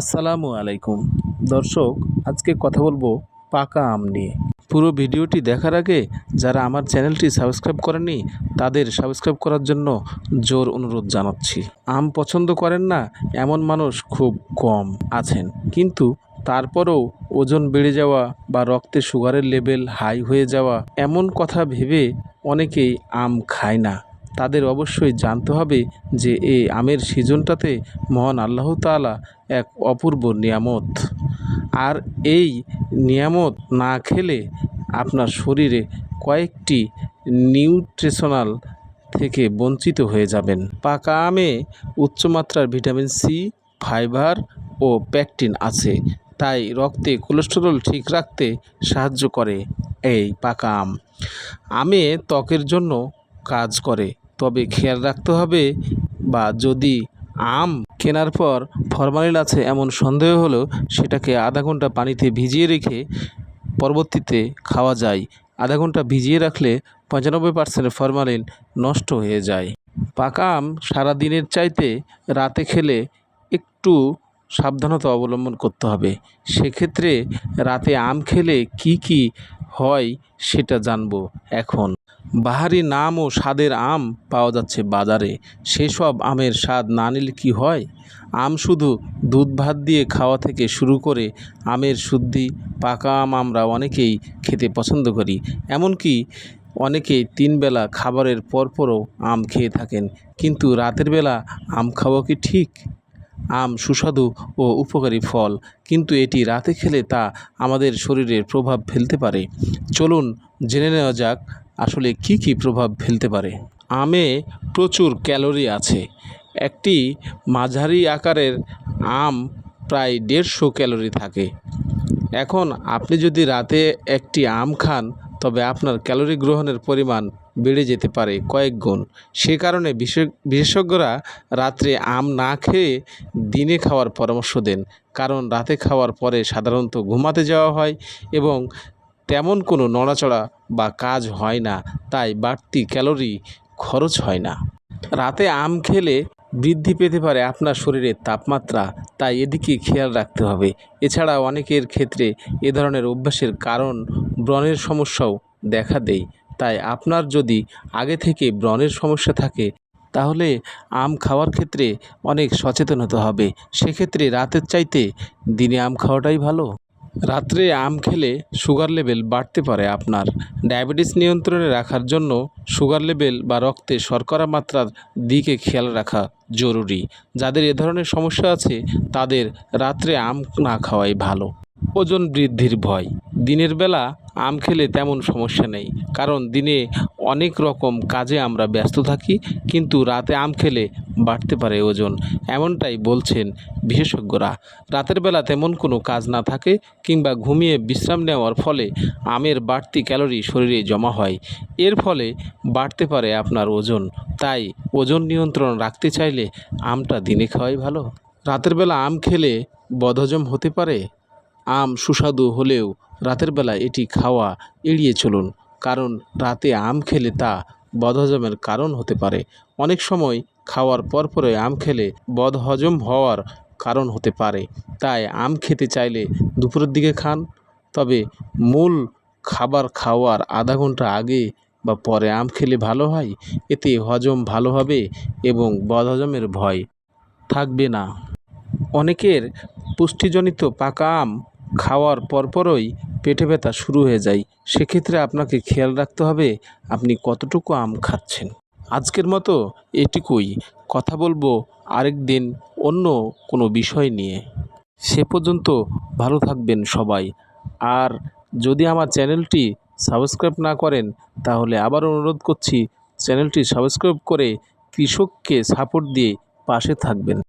আসসালামু আলাইকুম। দর্শক, আজকে কথা বলব পাকা আম নিয়ে। পুরো ভিডিওটি দেখার আগে যারা আমার চ্যানেলটি সাবস্ক্রাইব করেনি তাদের সাবস্ক্রাইব করার জন্য জোর অনুরোধ জানাচ্ছি। আম পছন্দ করেন না, এমন মানুষ খুব কম আছেন। কিন্তু তারপরেও ওজন বেড়ে যাওয়া বা রক্তে সুগারের লেভেল হাই হয়ে যাওয়া এমন কথা ভেবে অনেকেই আম খায় না। তাদের অবশ্যই জানতে হবে যে এই আমের সিজনটাতে মহান আল্লাহ তাআলা এক অপূর্ব নিয়ামত। আর এই নিয়ামত না খেলে আপনার শরীরে কয়েকটি নিউট্রিশনাল থেকে বঞ্চিত হয়ে যাবেন। পাকা আমে উচ্চমাত্রার ভিটামিন সি, ফাইবার ও প্যাকটিন আছে। তাই রক্তে কোলেস্টেরল ঠিক রাখতে সাহায্য করে এই পাকা আম। আমে ত্বকের জন্য কাজ করে। তবে খেয়াল রাখতে হবে বা যদি আম কেনার পর ফরমালিন আছে এমন সন্দেহ হলো সেটাকে আধা ঘণ্টা পানিতে ভিজিয়ে রেখে পরবর্তীতে খাওয়া যায়। আধা ঘণ্টা ভিজিয়ে রাখলে পঁচানব্বই পার্সেন্ট ফরমালিন নষ্ট হয়ে যায়। পাকা আম সারা দিনের চাইতে রাতে খেলে একটু সাবধানতা অবলম্বন করতে হবে। সেক্ষেত্রে রাতে আম খেলে কি কি হয় সেটা জানব এখন। বাহারি নাম ও স্বাদের আম পাওয়া যাচ্ছে বাজারে। সেসব আমের স্বাদ না নিলে কি হয়? আম শুধু দুধ ভাত দিয়ে খাওয়া থেকে শুরু করে আমের শুদ্ধি, পাকা আম আমরা অনেকেই খেতে পছন্দ করি। এমনকি অনেকেই তিনবেলা খাবারের পরপরও আম খেয়ে থাকেন। কিন্তু রাতের বেলা আম খাওয়া কি ঠিক? আম সুস্বাদু ও উপকারী ফল, কিন্তু এটি রাতে খেলে তা আমাদের শরীরে প্রভাব ফেলতে পারে। চলুন জেনে নেওয়া যাক আসলে কি কি প্রভাব ফেলতে পারে। আমে প্রচুর ক্যালোরি আছে। একটি মাঝারি আকারের আম প্রায় দেড়শো ক্যালোরি থাকে। এখন আপনি যদি রাতে একটি আম খান, তবে আপনার ক্যালোরি গ্রহণের পরিমাণ বেড়ে যেতে পারে কয়েক গুণ। সে কারণে বিশেষজ্ঞরা রাত্রে আম না খেয়ে দিনে খাওয়ার পরামর্শ দেন। কারণ রাতে খাওয়ার পরে সাধারণত ঘুমাতে যাওয়া হয় এবং তেমন কোনো নড়াচড়া বা কাজ হয় না, তাই বাড়তি ক্যালোরি খরচ হয় না। রাতে আম খেলে বৃদ্ধি পেতে পারে আপনার শরীরের তাপমাত্রা, তাই এদিকে খেয়াল রাখতে হবে। এছাড়া অনেকের ক্ষেত্রে এ ধরনের অভ্যাসের কারণ ব্রণের সমস্যাও দেখা দেয়। তাই আপনার যদি আগে থেকে ব্রণের সমস্যা থাকে, তাহলে আম খাওয়ার ক্ষেত্রে অনেক সচেতন হতে হবে। সেক্ষেত্রে রাতের চাইতে দিনে আম খাওয়াটাই ভালো। রাত্রে আম খেলে সুগার লেভেল বাড়তে পারে আপনার। ডায়াবেটিস নিয়ন্ত্রণে রাখার জন্য সুগার লেভেল বা রক্তে শর্করা মাত্রার দিকে খেয়াল রাখা জরুরি। যাদের এ ধরনের সমস্যা আছে, তাদের রাত্রে আম না খাওয়াই ভালো। ওজন বৃদ্ধির ভয়। দিনের বেলা আম খেলে তেমন সমস্যা নেই। কারণ দিনে অনেক রকম কাজে আমরা ব্যস্ত থাকি, কিন্তু রাতে আম খেলে বাড়তে পারে ওজন। এমনটাই বলছেন বিশেষজ্ঞরা। রাতের বেলা তেমন কোনো কাজ না থাকে কিংবা ঘুমিয়ে বিশ্রাম নেওয়ার ফলে আমের বাড়তি ক্যালোরি শরীরে জমা হয়। এর ফলে বাড়তে পারে আপনার ওজন। তাই ওজন নিয়ন্ত্রণ রাখতে চাইলে আমটা দিনে খাওয়াই ভালো। রাতের বেলা আম খেলে বদহজম হতে পারে। আম সুস্বাদু হলেও রাতের বেলা এটি খাওয়া এড়িয়ে চলুন, কারণ রাতে আম খেলে তা বদহজমের কারণ হতে পারে। অনেক সময় খাওয়ার পরপরে আম খেলে বদহজম হওয়ার কারণ হতে পারে। তাই আম খেতে চাইলে দুপুরের দিকে খান, তবে মূল খাবার খাওয়ার আধা ঘণ্টা আগে বা পরে আম খেলে ভালো হয়, এতে হজম ভালো হবে এবং বদহজমের ভয় থাকবে না। অনেকের পুষ্টিজনিত পাকা আম খাওয়ার পরপরই পেটে ব্যথা শুরু হয়ে যায়। সেক্ষেত্রে আপনাকে খেয়াল রাখতে হবে আপনি কতটুকু আম খাচ্ছেন। আজকের মতো এটুকুই। কথা বলব আরেক দিন অন্য কোনো বিষয় নিয়ে। সে পর্যন্ত ভালো থাকবেন সবাই। আর যদি আমার চ্যানেলটি সাবস্ক্রাইব না করেন, তাহলে আবার অনুরোধ করছি চ্যানেলটি সাবস্ক্রাইব করে কৃষককে সাপোর্ট দিয়ে পাশে থাকবেন।